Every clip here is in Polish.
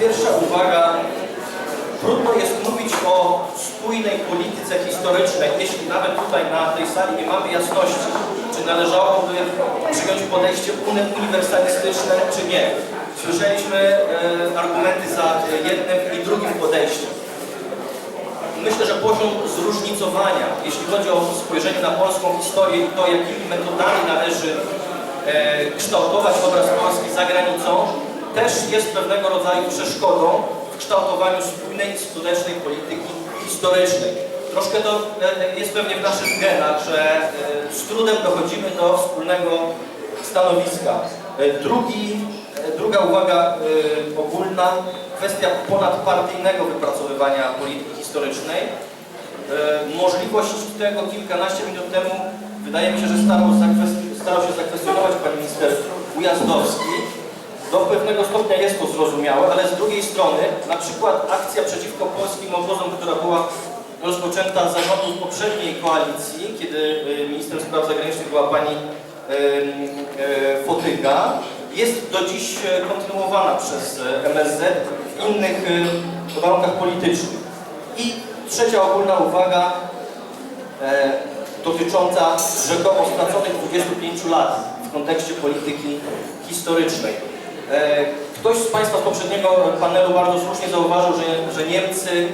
Pierwsza uwaga. Trudno jest mówić o spójnej polityce historycznej, jeśli nawet tutaj na tej sali nie mamy jasności, czy należałoby przyjąć podejście uni- uniwersalistyczne, czy nie. Słyszeliśmy e, argumenty za jednym i drugim podejściem. Myślę, że poziom zróżnicowania, jeśli chodzi o spojrzenie na polską historię i to, jakimi metodami należy e, kształtować obraz Polski za granicą, też jest pewnego rodzaju przeszkodą w kształtowaniu spójnej skutecznej polityki historycznej. Troszkę to e, jest pewnie w naszych genach, że e, z trudem dochodzimy do wspólnego stanowiska. E, Drugi, druga uwaga ogólna, kwestia ponadpartyjnego wypracowywania polityki historycznej. Możliwość tego kilkanaście minut temu wydaje mi się, że starał się zakwestionować pan minister Ujazdowski. Do pewnego stopnia jest to zrozumiałe, ale z drugiej strony na przykład akcja przeciwko polskim obozom, która była rozpoczęta za rządów poprzedniej koalicji, kiedy e, ministrem spraw zagranicznych była pani e, Fotyga, jest do dziś e, kontynuowana przez e, MSZ w innych e, warunkach politycznych. I trzecia ogólna uwaga dotycząca rzekomo straconych 25 lat w kontekście polityki historycznej. E, ktoś z Państwa z poprzedniego panelu bardzo słusznie zauważył, że, że Niemcy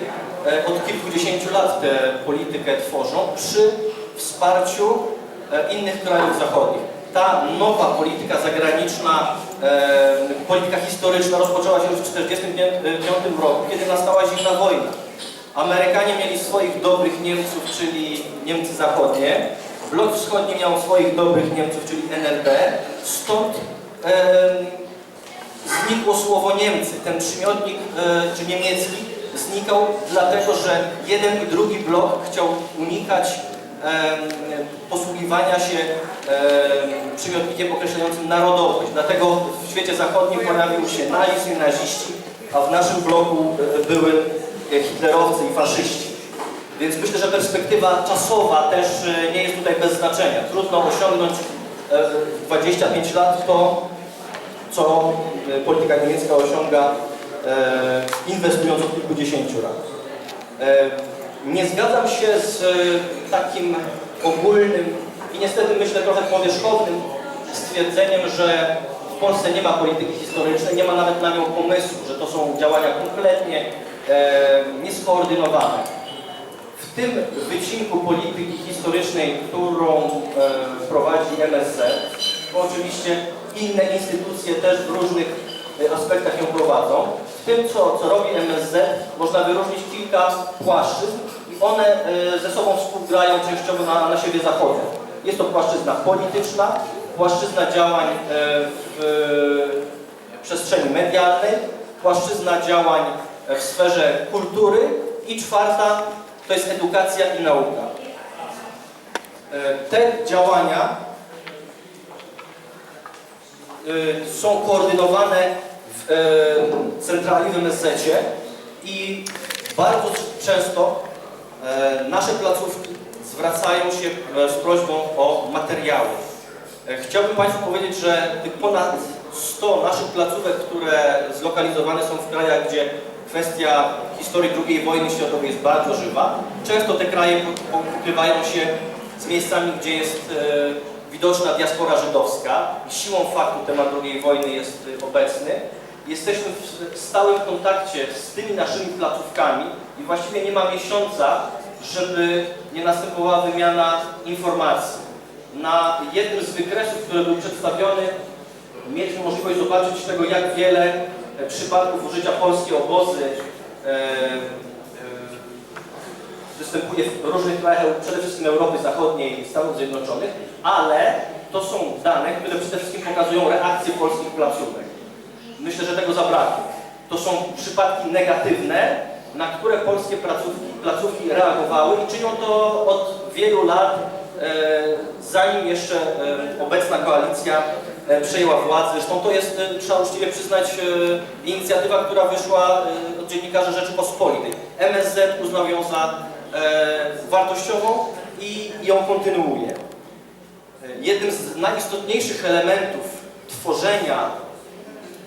e, od kilkudziesięciu lat tę politykę tworzą przy wsparciu e, innych krajów zachodnich. Ta nowa polityka zagraniczna, polityka historyczna rozpoczęła się już w 1945 roku, kiedy nastała zimna wojna. Amerykanie mieli swoich dobrych Niemców, czyli Niemcy Zachodnie. Blok Wschodni miał swoich dobrych Niemców, czyli NRD. Stąd znikło słowo Niemcy. Ten przymiotnik, e, czy niemiecki, znikał dlatego, że jeden i drugi blok chciał unikać em, posługiwania się em, przymiotnikiem określającym narodowość. Dlatego w świecie zachodnim pojawił się nazizm i naziści, a w naszym bloku e, były e, hitlerowcy i faszyści. Więc myślę, że perspektywa czasowa też e, nie jest tutaj bez znaczenia. Trudno osiągnąć e, w 25 lat to, co e, polityka niemiecka osiąga e, inwestując od kilkudziesięciu lat. E, Nie zgadzam się z takim ogólnym i niestety myślę trochę powierzchownym stwierdzeniem, że w Polsce nie ma polityki historycznej, nie ma nawet na nią pomysłu, że to są działania kompletnie nieskoordynowane. W tym wycinku polityki historycznej, którą prowadzi MSZ, oczywiście inne instytucje też w różnych e, aspektach ją prowadzą, w tym, co, co robi MSZ, można wyróżnić kilka płaszczyzn i one e, ze sobą współgrają częściowo na, na siebie zachodzą. Jest to płaszczyzna polityczna, płaszczyzna działań e, w przestrzeni medialnej, płaszczyzna działań w sferze kultury i czwarta to jest edukacja i nauka. Te działania są koordynowane w e, centrali w MSZ-cie i bardzo często e, nasze placówki zwracają się z prośbą o materiały. Chciałbym Państwu powiedzieć, że tych ponad 100 naszych placówek, które zlokalizowane są w krajach, gdzie kwestia historii II wojny światowej jest bardzo żywa, często te kraje po- pokrywają się z miejscami, gdzie jest widoczna diaspora żydowska. I Siłą faktu temat II wojny jest e, obecny. Jesteśmy w stałym kontakcie z tymi naszymi placówkami i właściwie nie ma miesiąca, żeby nie następowała wymiana informacji. Na jednym z wykresów, który był przedstawiony, mieliśmy możliwość zobaczyć tego, jak wiele e, przypadków użycia polskiej obozy e, występuje w różnych krajach, przede wszystkim Europy Zachodniej i Stanów Zjednoczonych, ale to są dane, które przede wszystkim pokazują reakcję polskich placówek. Myślę, że tego zabrakło. To są przypadki negatywne, na które polskie placówki, placówki reagowały i czynią to od wielu lat, e, zanim jeszcze e, obecna koalicja e, przejęła władzę. Zresztą to jest, e, trzeba uczciwie przyznać, e, inicjatywa, która wyszła e, od dziennikarzy Rzeczypospolitej. MSZ uznał ją za wartościową i ją kontynuuje. E, Jednym z najistotniejszych elementów tworzenia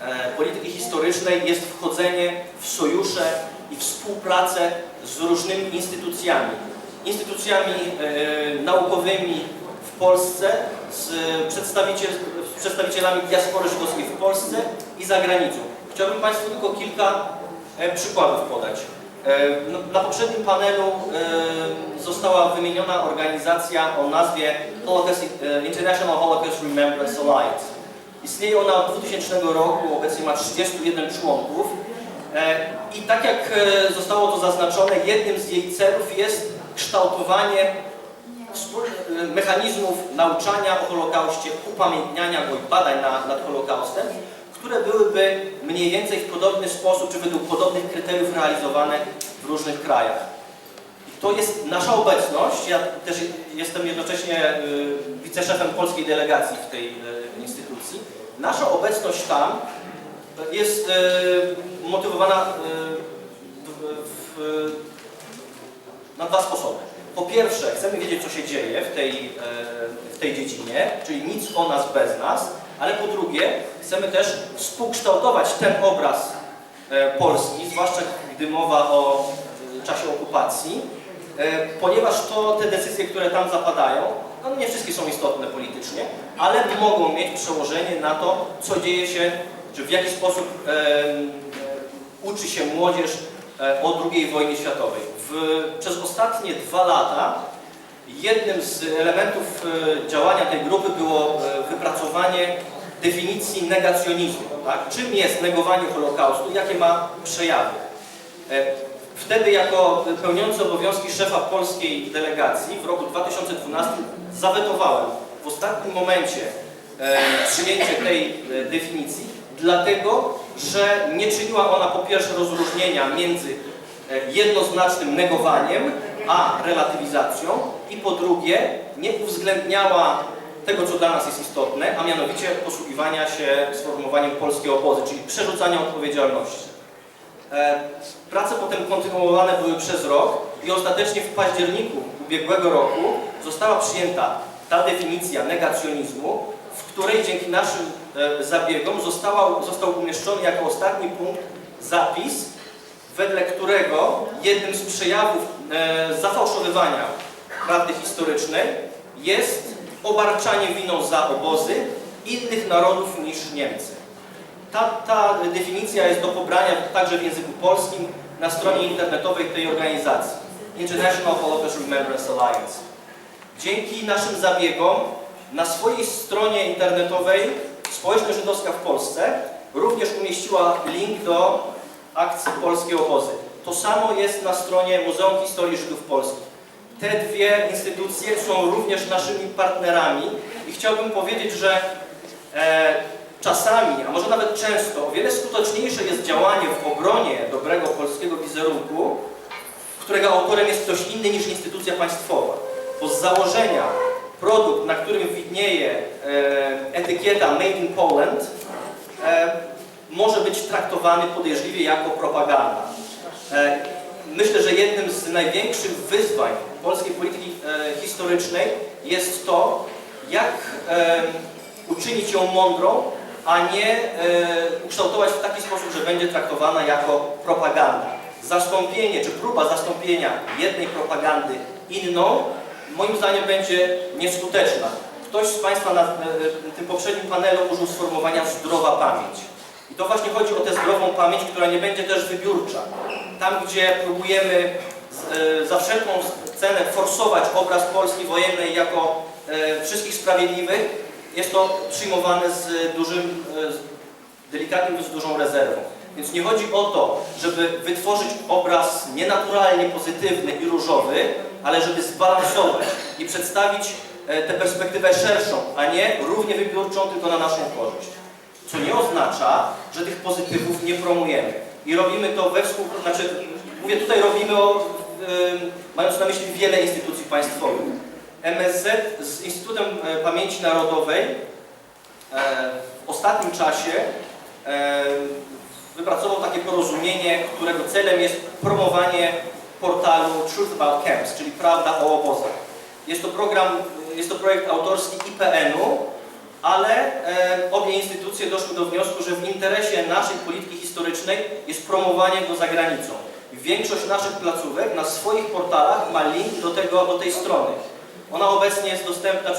e, polityki historycznej jest wchodzenie w sojusze i współpracę z różnymi instytucjami. Instytucjami e, naukowymi w Polsce, z, przedstawiciel, z przedstawicielami diaspory żydowskiej w Polsce i za granicą. Chciałbym Państwu tylko kilka e, przykładów podać. E, no, Na poprzednim panelu e, została wymieniona organizacja o nazwie e, International Holocaust Remembrance Alliance. Istnieje ona od 2000 roku, obecnie ma 31 członków. I tak jak zostało to zaznaczone, jednym z jej celów jest kształtowanie mechanizmów nauczania o Holokauście, upamiętniania go i badań na, nad Holokaustem, które byłyby mniej więcej w podobny sposób, czy według podobnych kryteriów realizowane w różnych krajach. I to jest nasza obecność. Ja też jestem jednocześnie y, wiceszefem polskiej delegacji w tej y, instytucji. Nasza obecność tam jest y, motywowana na dwa sposoby. Po pierwsze, chcemy wiedzieć, co się dzieje w tej, w tej dziedzinie, czyli nic o nas bez nas, ale po drugie, chcemy też współkształtować ten obraz e, Polski, zwłaszcza gdy mowa o e, czasie okupacji, e, ponieważ to te decyzje, które tam zapadają, no nie wszystkie są istotne politycznie, ale mogą mieć przełożenie na to, co dzieje się, czy w jaki sposób uczy się młodzież o II wojnie światowej. W, przez ostatnie dwa lata jednym z elementów działania tej grupy było definicji negacjonizmu. Tak? Czym jest negowanie Holokaustu? Jakie ma przejawy? E, Wtedy jako pełniący obowiązki szefa polskiej delegacji w roku 2012 zawetowałem w ostatnim momencie e, przyjęcie tej e, definicji, dlatego że nie czyniła ona po pierwsze rozróżnienia między jednoznacznym negowaniem a relatywizacją i po drugie nie uwzględniała tego, co dla nas jest istotne, a mianowicie posługiwania się sformułowaniem polskie obozy, czyli przerzucania odpowiedzialności. E, Prace potem kontynuowane były przez rok i ostatecznie w październiku ubiegłego roku została przyjęta ta definicja negacjonizmu, w której dzięki naszym e, zabiegom została, został umieszczony jako ostatni punkt zapis, wedle którego jednym z przejawów e, zafałszowywania prawdy historycznej jest obarczanie winą za obozy innych narodów niż Niemcy. Ta, ta definicja jest do pobrania także w języku polskim na stronie internetowej tej organizacji International Holocaust Remembrance Alliance. Dzięki naszym zabiegom na swojej stronie internetowej Społeczność Żydowska w Polsce również umieściła link do akcji Polskie Obozy. To samo jest na stronie Muzeum Historii Żydów Polskich. Te dwie instytucje są również naszymi partnerami i chciałbym powiedzieć, że e, czasami, a może nawet często, o wiele skuteczniejsze jest działanie w obronie dobrego polskiego wizerunku, którego autorem jest ktoś inny niż instytucja państwowa. Bo z założenia produkt, na którym widnieje e, etykieta Made in Poland, e, może być traktowany podejrzliwie jako propaganda. E, myślę, że jednym z największych wyzwań polskiej polityki e, historycznej jest to, jak uczynić ją mądrą, a nie e, ukształtować w taki sposób, że będzie traktowana jako propaganda. Zastąpienie, czy próba zastąpienia jednej propagandy inną, moim zdaniem będzie nieskuteczna. Ktoś z Państwa na e, tym poprzednim panelu użył sformułowania zdrowa pamięć. I to właśnie chodzi o tę zdrową pamięć, która nie będzie też wybiórcza. Tam, gdzie próbujemy za wszelką cenę forsować obraz Polski wojennej jako e, wszystkich sprawiedliwych, jest to przyjmowane z dużym, e, z delikatnym, z dużą rezerwą. Więc nie chodzi o to, żeby wytworzyć obraz nienaturalnie pozytywny i różowy, ale żeby zbalansować i przedstawić e, tę perspektywę szerszą, a nie równie wybiórczą, tylko na naszą korzyść. Co nie oznacza, że tych pozytywów nie promujemy. I robimy to we współpracy, znaczy, mówię tutaj robimy o, mając na myśli wiele instytucji państwowych. MSZ z Instytutem e, Pamięci Narodowej e, w ostatnim czasie e, wypracował takie porozumienie, którego celem jest promowanie portalu Truth About Camps, czyli Prawda o obozach. Jest to program, jest to projekt autorski IPN-u ale obie instytucje doszły do wniosku, że w interesie naszej polityki historycznej jest promowanie go za granicą. Większość naszych placówek na swoich portalach ma link do, tego, do tej strony. Ona obecnie jest dostępna,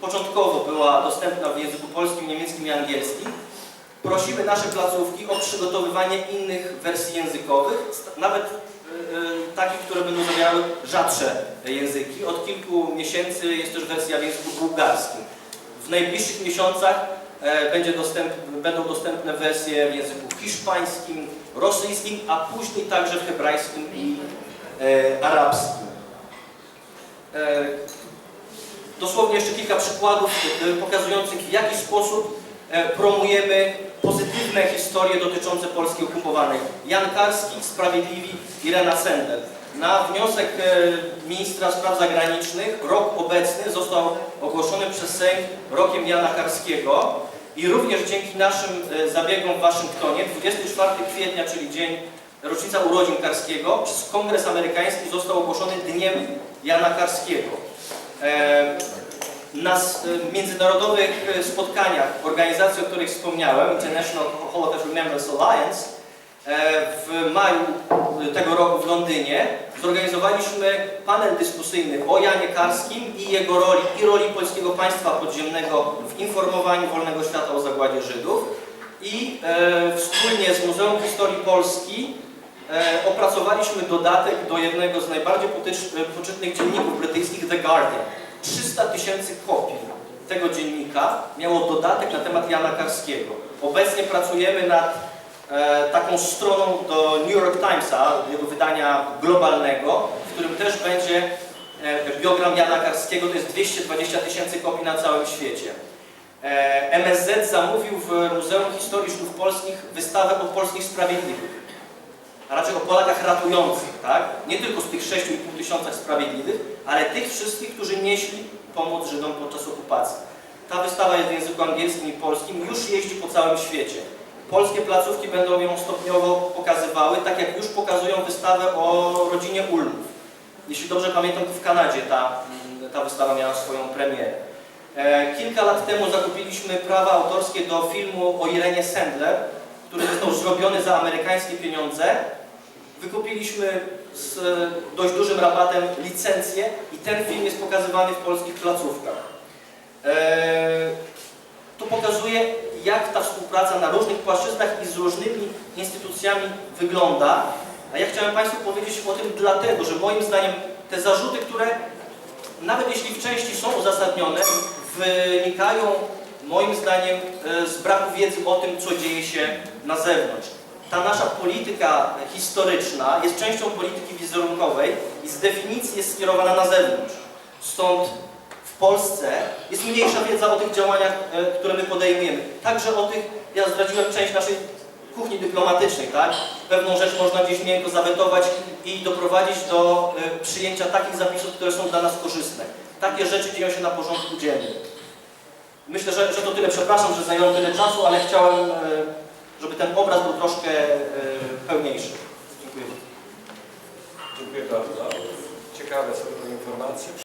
początkowo była dostępna w języku polskim, niemieckim i angielskim. Prosimy nasze placówki o przygotowywanie innych wersji językowych, nawet e, e, takich, które będą zawierały rzadsze języki. Od kilku miesięcy jest też wersja w języku bułgarskim. W najbliższych miesiącach będzie dostęp, będą dostępne wersje w języku hiszpańskim, rosyjskim, a później także w hebrajskim i e, arabskim. E, dosłownie jeszcze kilka przykładów e, pokazujących w jaki sposób e, promujemy pozytywne historie dotyczące Polski okupowanej. Jan Karski, Sprawiedliwi, Irena Sender. Na wniosek e, ministra spraw zagranicznych rok obecny został ogłoszony przez Sejm rokiem Jana Karskiego i również dzięki naszym e, zabiegom w Waszyngtonie 24 kwietnia, czyli dzień rocznica urodzin Karskiego, przez Kongres Amerykański został ogłoszony Dniem Jana Karskiego. E, na y, międzynarodowych spotkaniach organizacji, o których wspomniałem, International Holocaust Remembrance Alliance, e, w maju tego roku w Londynie zorganizowaliśmy panel dyskusyjny o Janie Karskim i jego roli i roli polskiego państwa podziemnego w informowaniu wolnego świata o zagładzie Żydów i e, wspólnie z Muzeum Historii Polski e, opracowaliśmy dodatek do jednego z najbardziej e, poczytnych dzienników brytyjskich The Guardian. 300 tysięcy kopii tego dziennika miało dodatek na temat Jana Karskiego. Obecnie pracujemy nad taką stroną do New York Timesa, jego wydania globalnego, w którym też będzie e, biogram Jana Karskiego, to jest 220 tysięcy kopii na całym świecie. E, MSZ zamówił w Muzeum Historii Żydów Polskich wystawę o polskich sprawiedliwych a raczej o Polakach ratujących, tak? Nie tylko z tych 6,5 tysiącach sprawiedliwych, ale tych wszystkich, którzy nieśli pomoc Żydom podczas okupacji. Ta wystawa jest w języku angielskim i polskim, już jeździ po całym świecie. Polskie placówki będą ją stopniowo pokazywały, tak jak już pokazują wystawę o rodzinie Ulmów. Jeśli dobrze pamiętam, to w Kanadzie ta, ta wystawa miała swoją premierę. E, Kilka lat temu zakupiliśmy prawa autorskie do filmu o Irenie Sendler, który został zrobiony za amerykańskie pieniądze. Wykupiliśmy z dość dużym rabatem licencję i ten film jest pokazywany w polskich placówkach. E, To pokazuje, jak ta współpraca na różnych płaszczyznach i z różnymi instytucjami wygląda. A ja chciałem Państwu powiedzieć o tym dlatego, że moim zdaniem te zarzuty, które nawet jeśli w części są uzasadnione, wynikają moim zdaniem e, z braku wiedzy o tym, co dzieje się na zewnątrz. Ta nasza polityka historyczna jest częścią polityki wizerunkowej i z definicji jest skierowana na zewnątrz. Stąd w Polsce jest mniejsza wiedza o tych działaniach, e, które my podejmujemy. Także o tych, ja zdradziłem część naszej kuchni dyplomatycznej, tak? Pewną rzecz można gdzieś miękko zawetować i doprowadzić do e, przyjęcia takich zapisów, które są dla nas korzystne. Takie rzeczy dzieją się na porządku dziennym. Myślę, że, że to tyle. Przepraszam, że zająłem tyle czasu, ale chciałem, e, żeby ten obraz był troszkę pełniejszy. Dziękuję. Dziękuję bardzo. Ciekawe są te informacje.